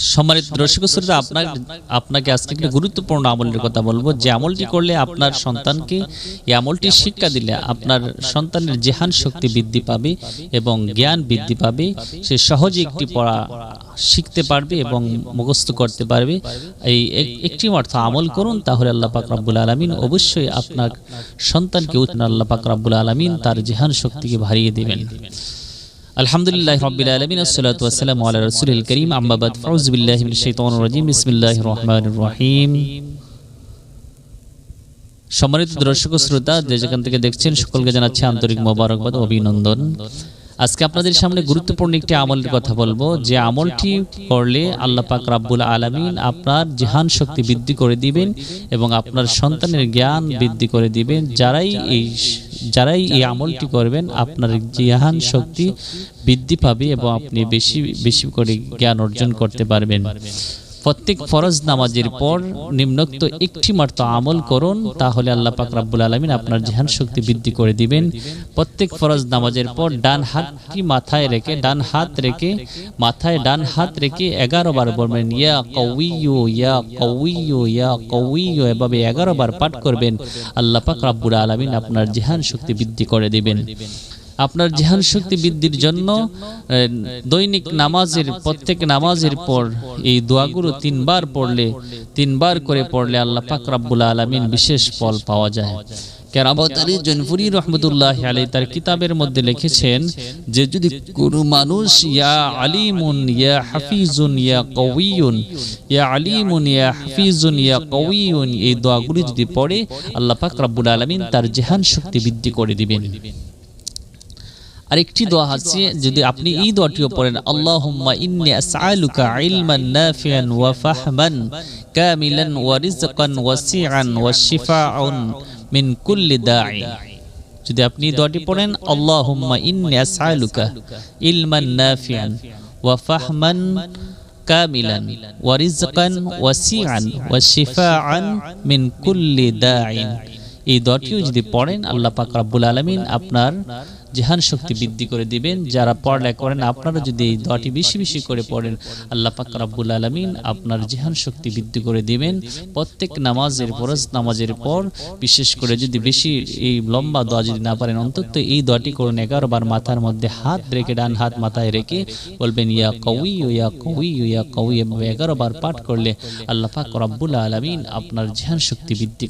সম্মানিত দর্শক শ্রোতা, আপনার আপনাকে আজকে একটি গুরুত্বপূর্ণ আমলের কথা বলব। যে আমলটি করলে আপনার সন্তানকে এই আমলটি শিক্ষা দিলে আপনার সন্তানের জেহান শক্তি বৃদ্ধি পাবে এবং জ্ঞান বৃদ্ধি পাবে। সে সহজে একটি পড়া শিখতে পারবে এবং মুখস্থ করতে পারবে। এই এক- একটি অর্থ আমল করুন, তাহলে আল্লাহ পাক রাব্বুল আলামিন অবশ্যই আপনার সন্তানকে আল্লাহ পাক রাব্বুল আলামিন তার জেহান শক্তিকে বাড়িয়ে দিবেন। আলহামদুলিল্লাহ রাব্বিল আলমিন, আসসালাতু ওয়াসসালামু আলা রাসূলিল কারীম। আম্মা বাদ ফাউযু বিল্লাহি মিনাশ শাইতানির রাজিম। বিসমিল্লাহির রহমানির রহিম। সম্মানিত দর্শক শ্রোতা, যে যেখান থেকে দেখছেন, সকলকে জানাচ্ছি আন্তরিক মোবারকবাদ অভিনন্দন। আজকে আপনাদের সামনে গুরুত্বপূর্ণ একটি আমলের কথা বলব। যে আমলটি করলে আল্লাহ পাক রাব্বুল আলামিন আপনার জেহান শক্তি বৃদ্ধি করে দিবেন এবং আপনার সন্তানের জ্ঞান বৃদ্ধি করে দিবেন। যারাই এই যারাই এই আমলটি করবেন আপনার জিহান শক্তি বৃদ্ধি পাবে এবং আপনি বেশি বেশি করে জ্ঞান অর্জন করতে পারবেন। প্রত্যেক ফরজ নামাজের পর নিম্নোক্ত একটি মাত্র আমল করুন, তাহলে আল্লাহ পাক রাব্বুল আলামিন আপনার জিহান শক্তি বৃদ্ধি করে দিবেন। প্রত্যেক ফরজ নামাজের পর ডান হাতটি মাথায় রেখে, ডান হাত রেখে, মাথায় ডান হাত রেখে এগারো বার বলবেন, ইয়া কউইয়ু ইয়া কউইয়ু ইয়া কউইয়ু এভাবে এগারো বার পাঠ করবেন। আল্লাহ পাক রাব্বুল আলামিন আপনার জিহান শক্তি বৃদ্ধি করে দিবেন। আপনার জেহান শক্তি বৃদ্ধির জন্য দৈনিক নামাজের প্রত্যেক নামাজের পর এই দোয়াগুলো তিনবার পড়লে তিনবার করে পড়লে আল্লাহ পাক রাব্বুল আলামিন বিশেষ ফল পাওয়া যায়। কেরামত আলী জনপুরি রহমতুল্লাহ আলী তার কিতাবের মধ্যে লিখেছেন যে যদি কোনো মানুষ ইয়া আলিমুন ইয়া হাফিজুন ইয়া কউইয়ুন ইয়া আলিমুন ইয়া হাফিজুন ইয়া কউইয়ুন এই দোয়াগুলি যদি পড়ে আল্লাহ পাক রাব্বুল আলামিন তার জেহান শক্তি বৃদ্ধি করে দিবেন। আরেকটি দোয়া আছে যদি আপনি এই দোয়াটিও পড়েন, আল্লাহুম্মা ইন্নী আসআলুকা ইলমান নাফিআন ওয়া ফাহমান, কামিলান ওয়া রিজকান ওয়াসিআন ওয়া শিফাআন মিন কুল্লি দাঈ। যদি আপনি দোয়াটি পড়েন, আল্লাহুম্মা ইন্নী আসআলুকা ইলমান নাফিআন ওয়া ফাহমান, কামিলান ওয়া রিজকান ওয়াসিআন ওয়া শিফাআন মিন কুল্লি দাঈ। এই দোয়াটিও যদি পড়েন, আল্লাহ পাক রাব্বুল আলামিন আপনার জেহান শক্তি বৃদ্ধি করে দিবেন। যারা পড়ালেখা করেন, আপনারা যদি এই দোয়াটি বেশি বেশি করে পড়েন, আল্লাহ পাক রাব্বুল আলামিন আপনার জেহান শক্তি বৃদ্ধি করে দিবেন। প্রত্যেক নামাজের ফরজ নামাজের পর, বিশেষ করে যদি বেশি এই লম্বা দোয়া যদি না পারেন, অন্তত এই দোয়াটি করুন। এগারো বার মাথার মধ্যে হাত রেখে, ডান হাত মাথায় রেখে বলবেন, ইয়া কউই ইয়া কউই ইয়া কউই এভাবে এগারো বার পাঠ করলে আল্লাহ পাক রাব্বুল আলামিন আপনার জেহান শক্তি বৃদ্ধি